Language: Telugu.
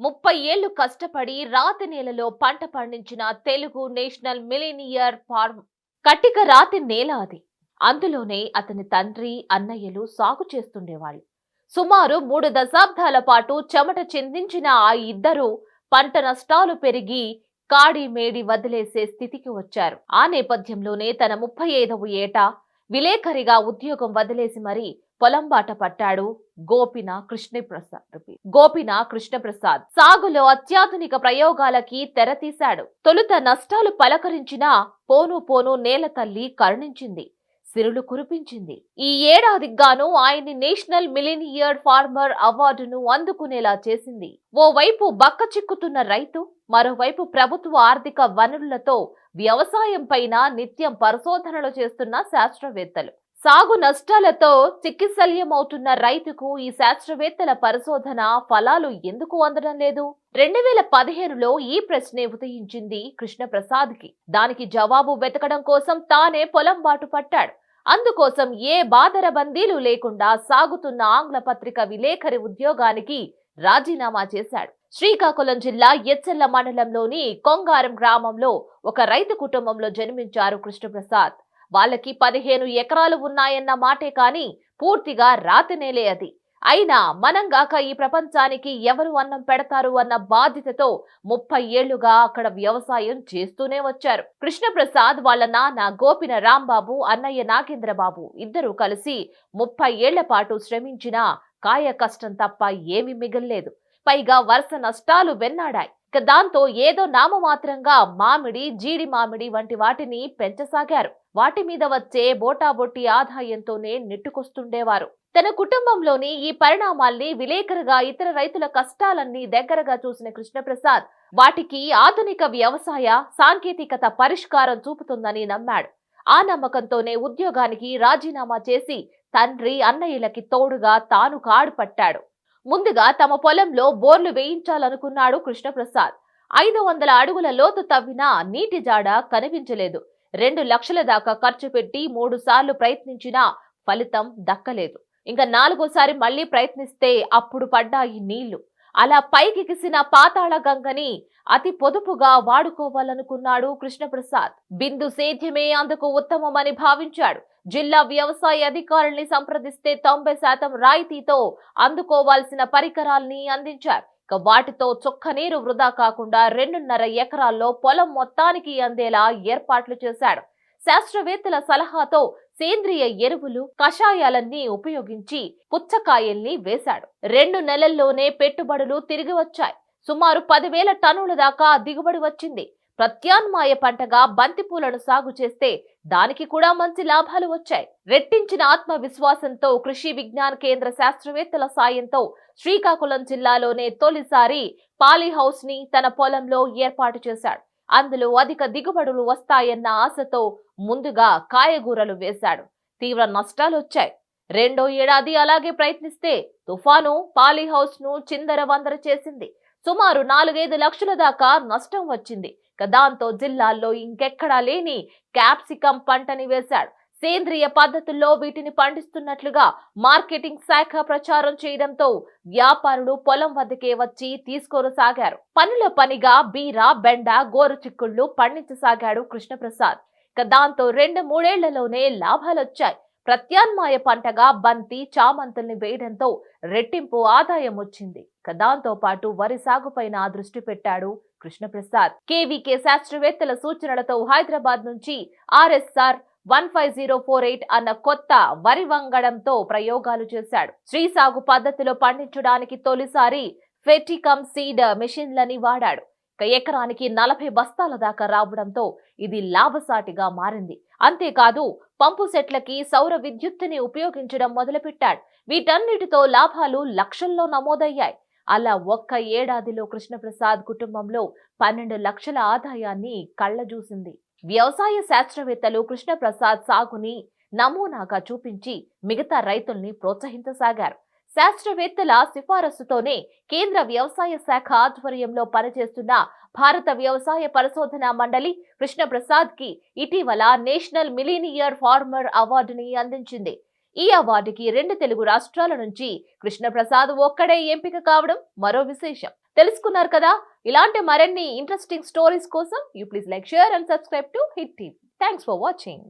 ముప్పై ఏళ్ళు కష్టపడి రాతి నేలలో పంట పండించిన తెలుగు నేషనల్ మిలీనియర్ ఫార్మ్ కట్టిక రాతి నేల అది. అందులోనే అతని తండ్రి అన్నయ్యలు సాగు చేస్తుండేవాళ్ళు. సుమారు మూడు దశాబ్దాల పాటు చెమట చెందించిన ఆ ఇద్దరు పంట నష్టాలు పెరిగి కాడి మేడి వదిలేసే స్థితికి వచ్చారు. ఆ నేపథ్యంలోనే తన ముప్పై ఐదవ ఏట విలేకరిగా ఉద్యోగం వదిలేసి మరీ పొలం బాట పట్టాడు గోపిన కృష్ణప్రసాద్ గోపిన కృష్ణప్రసాద్ సాగులో అత్యాధునిక ప్రయోగాలకి తెరతీశాడు. తొలుత నష్టాలు పలకరించినా పోను పోను నేల తల్లి కరుణించింది సిరులు కురిపించింది. ఈ ఏడాదికి గాను ఆయన్ని నేషనల్ మిలీనియర్ ఫార్మర్ అవార్డును అందుకునేలా చేసింది. ఓవైపు బక్క చిక్కుతున్న రైతు మరోవైపు ప్రభుత్వ ఆర్థిక వనరులతో వ్యవసాయం పైన నిత్యం పరిశోధనలు చేస్తున్న శాస్త్రవేత్తలు. సాగు నష్టాలతో చికిత్సల్యమవుతున్న రైతుకు ఈ శాస్త్రవేత్తల పరిశోధన ఫలాలు ఎందుకు అందడం లేదు? రెండు వేల పదిహేనులో ఈ ప్రశ్నే ఉదయించింది కృష్ణప్రసాద్కి. దానికి జవాబు వెతకడం కోసం తానే పొలం బాటు పట్టాడు. అందుకోసం ఏ బాదరబందీలు లేకుండా సాగుతున్న ఆంగ్ల పత్రిక విలేకరి ఉద్యోగానికి రాజీనామా చేశాడు. శ్రీకాకుళం జిల్లా ఎచ్చెల్ల మండలంలోని కొంగారం గ్రామంలో ఒక రైతు కుటుంబంలో జన్మించారు కృష్ణప్రసాద్. వాళ్ళకి పదిహేను ఎకరాలు ఉన్నాయన్న మాటే కాని పూర్తిగా రాతినేలే అది. అయినా మనంగాక ఈ ప్రపంచానికి ఎవరు అన్నం పెడతారు అన్న బాధ్యతతో ముప్పై ఏళ్ళుగా అక్కడ వ్యవసాయం చేస్తూనే వచ్చారు. కృష్ణప్రసాద్ వాళ్ళ నాన్న గోపిన రాంబాబు అన్నయ్య నాగేంద్రబాబు ఇద్దరూ కలిసి ముప్పై ఏళ్ళ పాటు శ్రమించినా కాయ కష్టం తప్ప ఏమీ మిగల్లేదు. పైగా వరుస నష్టాలు వెన్నాడాయి. ఇక దాంతో ఏదో నామమాత్రంగా మామిడి జీడి మామిడి వంటి వాటిని పెంచసాగారు. వాటి మీద వచ్చే బోటాబొట్టి ఆదాయంతోనే నెట్టుకొస్తుండేవారు. తన కుటుంబంలోని ఈ పరిణామాల్ని విలేకరుగా ఇతర రైతుల కష్టాలన్నీ దగ్గరగా చూసిన కృష్ణప్రసాద్ వాటికి ఆధునిక వ్యవసాయ సాంకేతికత పరిష్కారం చూపుతుందని నమ్మాడు. ఆ నమ్మకంతోనే ఉద్యోగానికి రాజీనామా చేసి తండ్రి అన్నయ్యలకి తోడుగా తాను కాడు పట్టాడు ముందుగా తమ పొలంలో బోర్లు వేయించాలనుకున్నాడు కృష్ణప్రసాద్. ఐదు వందల అడుగుల లోతు తవ్వినా నీటి జాడ కనిపించలేదు. రెండు లక్షల దాకా ఖర్చు పెట్టి మూడు సార్లు ప్రయత్నించినా ఫలితం దక్కలేదు. ఇంకా నాలుగోసారి మళ్ళీ ప్రయత్నిస్తే అప్పుడు పడ్డాయి నీళ్ళు. అలా పైకెకిసిన పాతాళ గంగని అతి పొదుపుగా వాడుకోవాలనుకున్నాడు కృష్ణప్రసాద్. బిందు సేద్యమే అందుకు ఉత్తమమని భావించాడు. జిల్లా వ్యవసాయ అధికారుల్ని సంప్రదిస్తే తొంభై శాతం రాయితీతో అందుకోవాల్సిన పరికరాల్ని అందించారు. ఇక వాటితో చొక్క నీరు వృధా కాకుండా రెండున్నర ఎకరాల్లో పొలం మొత్తానికి అందేలా ఏర్పాట్లు చేశాడు. శాస్త్రవేత్తల సలహాతో సేంద్రియ ఎరువులు కషాయాలన్నీ ఉపయోగించి పుచ్చకాయల్ని వేశాడు. రెండు నెలల్లోనే పెట్టుబడులు తిరిగి వచ్చాయి. సుమారు పదివేల టన్నుల దాకా దిగుబడి వచ్చింది. ప్రత్యామ్నాయ పంటగా బంతిపూలను సాగు చేస్తే దానికి కూడా మంచి లాభాలు వచ్చాయి. రెట్టించిన ఆత్మవిశ్వాసంతో కృషి విజ్ఞాన కేంద్ర శాస్త్రవేత్తల సాయంతో శ్రీకాకుళం జిల్లాలోనే తొలిసారి పాలీహౌస్ని తన పొలంలో ఏర్పాటు చేశాడు. అందులో అధిక దిగుబడులు వస్తాయన్న ఆశతో ముందుగా కాయగూరలు వేశాడు. తీవ్ర నష్టాలు వచ్చాయి. రెండో ఏడాది అలాగే ప్రయత్నిస్తే తుఫాను పాలీహౌస్ను చిందర వందర చేసింది. సుమారు నాలుగైదు లక్షల దాకా నష్టం వచ్చింది. దాంతో జిల్లాల్లో ఇంకెక్కడా లేని క్యాప్సికం పంటని వేశాడు. సేంద్రియ పద్ధతుల్లో వీటిని పండిస్తున్నట్లుగా మార్కెటింగ్ శాఖ ప్రచారం చేయడంతో వ్యాపారులు పొలం వద్దకే వచ్చి తీసుకొనసాగారు. పనుల పనిగా బీర బెండ గోరు చిక్కుళ్ళు పండించసాగాడు కృష్ణప్రసాద్. దాంతో రెండు మూడేళ్ళలోనే లాభాలొచ్చాయి. ప్రత్యామ్నాయ పంటగా బంతి చామంతుల్ని వేయడంతో రెట్టింపు ఆదాయం వచ్చింది. ఇక దాంతో పాటు వరి సాగుపైన దృష్టి పెట్టాడు కృష్ణప్రసాద్. కేవీకే శాస్త్రవేత్తల సూచనలతో హైదరాబాద్ నుంచి RSR one five zero four eight అన్న కొత్త వరి వంగడంతో ప్రయోగాలు చేశాడు. శ్రీ సాగు పద్ధతిలో పండించడానికి తొలిసారి ఫెటికమ్ సీడ్ మెషిన్లని వాడాడు. ఎకరానికి నలభై బస్తాల దాకా రావడంతో ఇది లాభసాటిగా మారింది. అంతేకాదు పంపు సెట్లకి సౌర విద్యుత్తుని ఉపయోగించడం మొదలుపెట్టాడు. వీటన్నిటితో లాభాలు లక్షల్లో నమోదయ్యాయి. అలా ఒక్క ఏడాదిలో కృష్ణప్రసాద్ కుటుంబంలో పన్నెండు లక్షల ఆదాయాన్ని కళ్ళజూసింది. వ్యవసాయ శాస్త్రవేత్తలు కృష్ణప్రసాద్ సాగుని నమూనాగా చూపించి మిగతా రైతుల్ని ప్రోత్సహించసాగారు. శాస్త్రవేత్తల సిఫారసుతోనే కేంద్ర వ్యవసాయ శాఖ ఆధ్వర్యంలో పనిచేస్తున్న భారత వ్యవసాయ పరిశోధన మండలి కృష్ణప్రసాద్కి ఇటీవల నేషనల్ మిలీనియర్ ఫార్మర్ అవార్డుని అందించింది. ఈ అవార్డుకి రెండు తెలుగు రాష్ట్రాల నుంచి కృష్ణప్రసాద్ ఒక్కడే ఎంపిక కావడం మరో విశేషం. తెలుసుకున్నారు కదా? ఇలాంటి మరిన్ని ఇంట్రెస్టింగ్ స్టోరీస్ కోసం you please like share and subscribe to Hit TV thanks for watching